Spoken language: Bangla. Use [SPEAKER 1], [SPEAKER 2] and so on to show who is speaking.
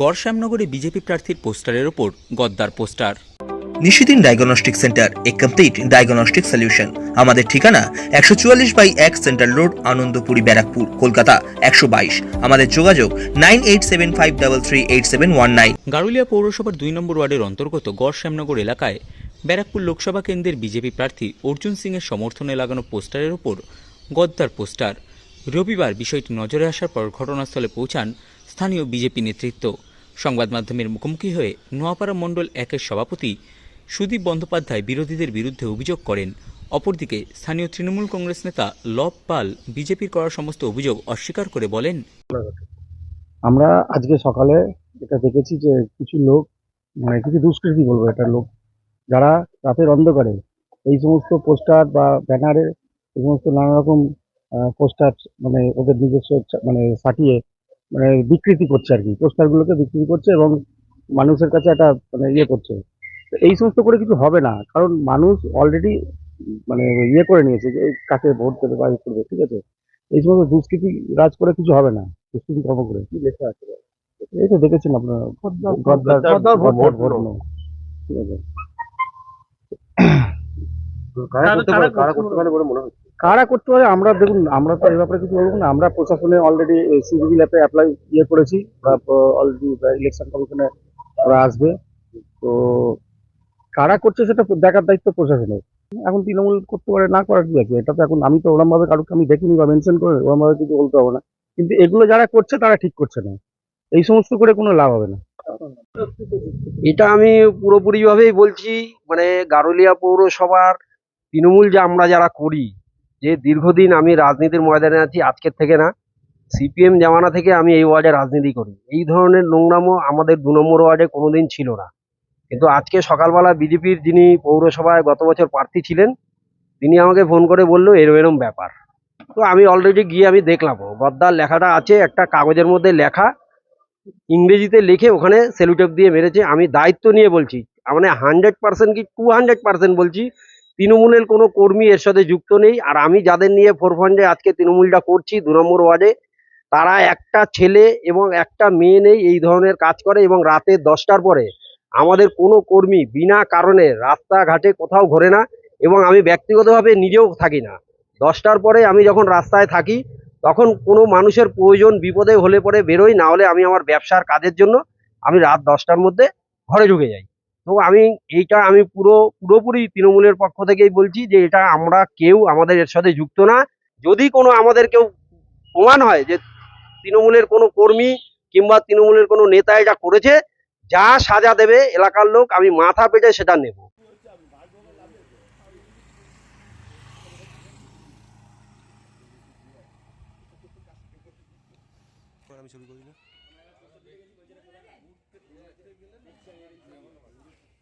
[SPEAKER 1] গড়শ্যামনগরে বিজেপি প্রার্থীর পোস্টারের ওপর গদ্দার poster.
[SPEAKER 2] Nishidin diagnostic centre a complete diagnostic solution. আমাদের ঠিকানা একশো চুয়াল্লিশ বাই এক সেন্ট্রাল রোড আনন্দপুরি ব্যারাকপুর কলকাতা একশো বাইশ। আমাদের যোগাযোগ nine eight seven five double three eight seven one nine.
[SPEAKER 1] Garulia পৌরসভার দুই নম্বর ওয়ার্ডের অন্তর্গত গড়শ্যামনগর এলাকায় ব্যারাকপুর লোকসভা কেন্দ্রের বিজেপি প্রার্থী অর্জুন সিংয়ের সমর্থনে লাগানো পোস্টারের ওপর গদ্দার পোস্টার। রবিবার বিষয়টি নজরে আসার পর ঘটনাস্থলে পৌঁছান স্থানীয় বিজেপি নেতৃত্ব। সংবাদ মাধ্যমের মুখোমুখি হয়ে নোয়াপাড়া মণ্ডল একের সভাপতি সুদীপ বন্দ্যোপাধ্যায় বিরোধীদের বিরুদ্ধে অভিযোগ করেন। অপরদিকে স্থানীয় তৃণমূল কংগ্রেস নেতা লব পাল বিজেপির করা সমস্ত অভিযোগ অস্বীকার করে বলেন।
[SPEAKER 3] আমরা আজকে সকালে এটা দেখেছি যে কিছু লোক মানে কিছু দুষ্কৃতী বলব এটা লোক, যারা রাতের অন্ধকারে এই সমস্ত পোস্টার বা ব্যানারে এই সমস্ত নানা রকম পোস্টার মানে ওদের নিজস্ব মানে সাটিয়ে মানে বিকৃতি করছে আর কি পোস্টারগুলোকে বিকৃতি করছে এবং মানুষের কাছে একটা মানে ইয়ে করছে। এই সমস্ত করে কিছু হবে না কারণ মানুষ অলরেডি মানে ইয়ে করে নিয়েছে যে কাকে ভোট দেবে বা ইয়ে করবে ঠিক আছে? এই সমস্ত দুষ্কৃতি রাজ করে কিছু হবে না দুষ্কৃতি কর্ম করে। কি লেখা আছে? এই তো দেখেছেন আপনারা। ঠিক আছে? কারা করতে পারে, আমরা দেখুন, আমরা তো এই ব্যাপারে কিছু বলব না। আমরা প্রশাসনে অলরেডি সিভিল অ্যাপে অ্যাপ্লাই ইয়ে করেছি অলরেডি ইলেকশন কমিশনে ওরা আসবে। তো কারা করছে সেটা দেখার দায়িত্ব প্রশাসনের। এখন তৃণমূল করতে পারে, না করার কি আছে? এটা তো এখন আমি তো ওরম ভাবে কারোকে আমি দেখিনি বা মেনশন করে ওরম ভাবে কিছু বলতে হবে না। কিন্তু এগুলো যারা করছে, তারা ঠিক করছে না। এই সমস্ত করে কোনো লাভ হবে না।
[SPEAKER 4] এটা আমি পুরোপুরিভাবেই বলছি মানে গারুলিয়া পৌরসভার তৃণমূল যে আমরা যারা করি যে দীর্ঘদিন আমি রাজনীতির ময়দানে আছি, আজকের থেকে না, সিপিএম জামানা থেকে আমি এই ওয়ার্ডে রাজনীতি করি। এই ধরনের নোংরামো আমাদের দু নম্বর ওয়ার্ডে কোনোদিন ছিল না। কিন্তু আজকে সকালবেলা বিজেপির যিনি পৌরসভায় গত বছর প্রার্থী ছিলেন, তিনি আমাকে ফোন করে বলল, এরম এরম ব্যাপার। তো আমি অলরেডি গিয়ে আমি দেখলাম, গদ্দার লেখাটা আছে, একটা কাগজের মধ্যে লেখা, ইংরেজিতে লিখে ওখানে সেলুটেপ দিয়ে মেরেছে। আমি দায়িত্ব নিয়ে বলছি মানে হান্ড্রেড পার্সেন্ট কি টু হান্ড্রেড পার্সেন্ট বলছি তৃণমূলের কোনো কর্মী এর সাথে যুক্ত নেই। আর আমি যাদের নিয়ে ফোর ফান্ডে আজকে তৃণমূলটা করছি, দু নম্বর ওয়ার্ডে, তারা একটা ছেলে এবং একটা মেয়ে নেই এই ধরনের কাজ করে এবং রাতে দশটার পরে আমাদের কোনো কর্মী বিনা কারণে রাস্তাঘাটে কোথাও ঘোরে না এবং আমি ব্যক্তিগতভাবে নিজেও থাকি না। দশটার পরে আমি যখন রাস্তায় থাকি, তখন কোনো মানুষের প্রয়োজন বিপদে হলে পরে বেরোই, না হলে আমি আমার ব্যবসার কাজের জন্য আমি রাত দশটার মধ্যে ঘরে ঢুকে যাই। তো আমি এইটা আমি পুরো, পুরোপুরি তৃণমূলের পক্ষ থেকেই বলছি যে এটা আমরা কেউ আমাদের এর সাথে যুক্ত না। যদি কোনো আমাদের কেউ প্রমাণ হয় যে তৃণমূলের কোনো কর্মী কিংবা তৃণমূলের কোনো নেতা এটা করেছে, যা সাজা দেবে এলাকার লোক, আমি মাথা পেটে সেটা নেব।